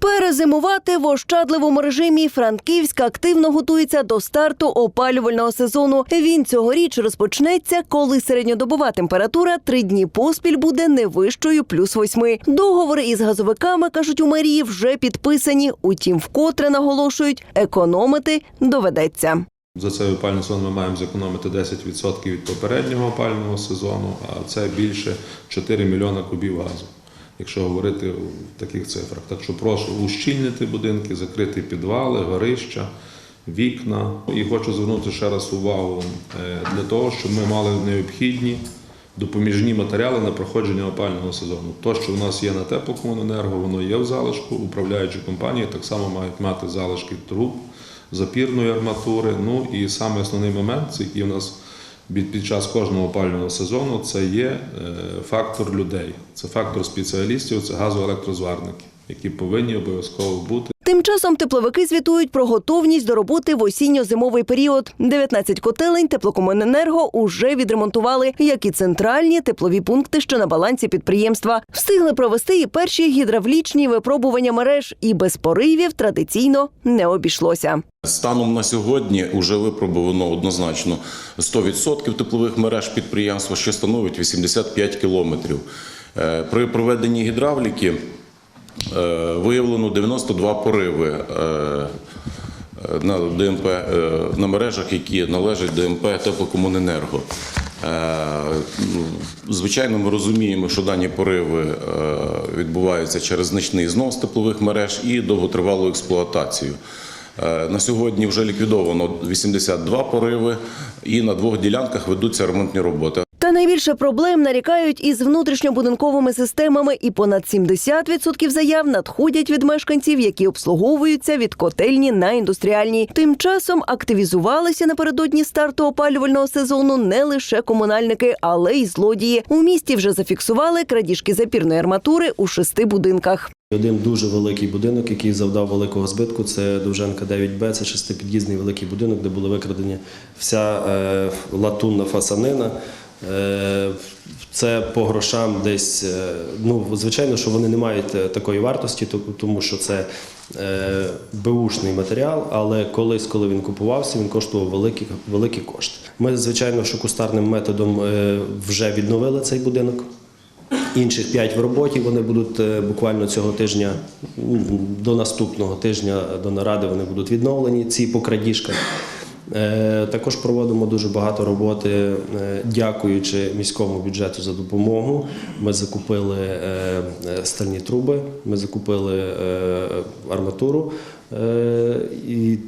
Перезимувати в ощадливому режимі Франківськ активно готується до старту опалювального сезону. Він цьогоріч розпочнеться, коли середньодобова температура три дні поспіль буде не вищою плюс восьми. Договори із газовиками кажуть у мерії вже підписані. Утім, вкотре наголошують, економити доведеться. За цей опальний сезон ми маємо зекономити 10% від попереднього опального сезону, а це більше 4 мільйона кубів газу, якщо говорити в таких цифрах. Так що прошу ущільнити будинки, закрити підвали, горища, вікна. І хочу звернути ще раз увагу е, для того, щоб ми мали необхідні допоміжні матеріали на проходження опального сезону. То, що в нас є на теплокомуненерго, воно є в залишку. Управляючі компанії так само мають мати залишки труб, запірної арматури. Ну і саме основний момент, це який у нас під час кожного опалювального сезону, це є е, фактор людей, це фактор спеціалістів, це газоелектрозварники, які повинні обов'язково бути. Часом тепловики звітують про готовність до роботи в осінньо-зимовий період. 19 котелень теплокомуненерго уже відремонтували, як і центральні теплові пункти, що на балансі підприємства. Встигли провести і перші гідравлічні випробування мереж, і без поривів традиційно не обійшлося. Станом на сьогодні вже випробовано однозначно 100% теплових мереж підприємства, що становить 85 кілометрів. Е, При проведенні гідравліки виявлено 92 пориви е, на ДМП е, на мережах, які належать ДМП Теплокомуненерго. Е, Звичайно, ми розуміємо, що дані пориви е, відбуваються через значний знос теплових мереж і довготривалу експлуатацію. Е, На сьогодні вже ліквідовано 82 пориви, і на двох ділянках ведуться ремонтні роботи. Найбільше проблем нарікають із внутрішньобудинковими системами, і понад 70% заяв надходять від мешканців, які обслуговуються від котельні на індустріальній. Тим часом активізувалися напередодні старту опалювального сезону не лише комунальники, але й злодії. У місті вже зафіксували крадіжки запірної арматури у шести будинках. Один дуже великий будинок, який завдав великого збитку. Це Довженка 9Б, це шестипід'їзний великий будинок, де були викрадені вся е, латунна фасанина. Е, це по грошам десь. е, ну, звичайно, що вони не мають е, такої вартості, то- тому що це беушний матеріал, але колись, коли він купувався, він коштував великі, великі кошти. Ми, звичайно, що кустарним методом вже відновили цей будинок. Інших п'ять в роботі. Вони будуть буквально цього тижня до наступного тижня до наради вони будуть відновлені. Ці по крадіжках. Е, Також проводимо дуже багато роботи, е, дякуючи міському бюджету за допомогу. Ми закупили е, стальні труби, ми закупили арматуру і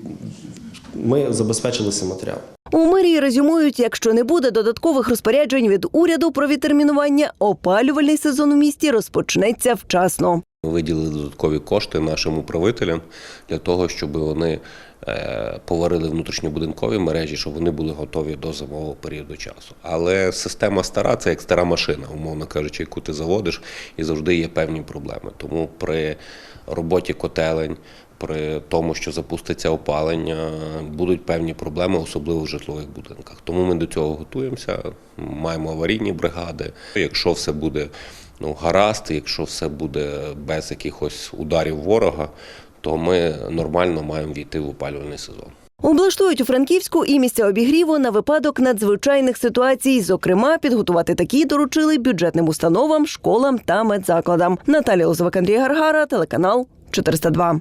ми забезпечилися матеріалом. У мерії резюмують, якщо не буде додаткових розпоряджень від уряду про відтермінування, опалювальний сезон у місті розпочнеться вчасно. Виділили додаткові кошти нашим управителям для того, щоб вони е, поварили внутрішньобудинкові мережі, щоб вони були готові до зимового періоду часу. Але система стара це як стара машина, умовно кажучи, яку ти заводиш, і завжди є певні проблеми. Тому при роботі котелень. При тому, що запуститься опалення, будуть певні проблеми, особливо в житлових будинках. Тому ми до цього готуємося, маємо аварійні бригади. Якщо все буде ну, гаразд, якщо все буде без якихось ударів ворога, то ми нормально маємо війти в опалювальний сезон. Облаштують у Франківську і місця обігріву на випадок надзвичайних ситуацій. Зокрема, підготувати такі доручили бюджетним установам, школам та медзакладам. Наталія Лозовик, Андрій Гаргара, телеканал 402.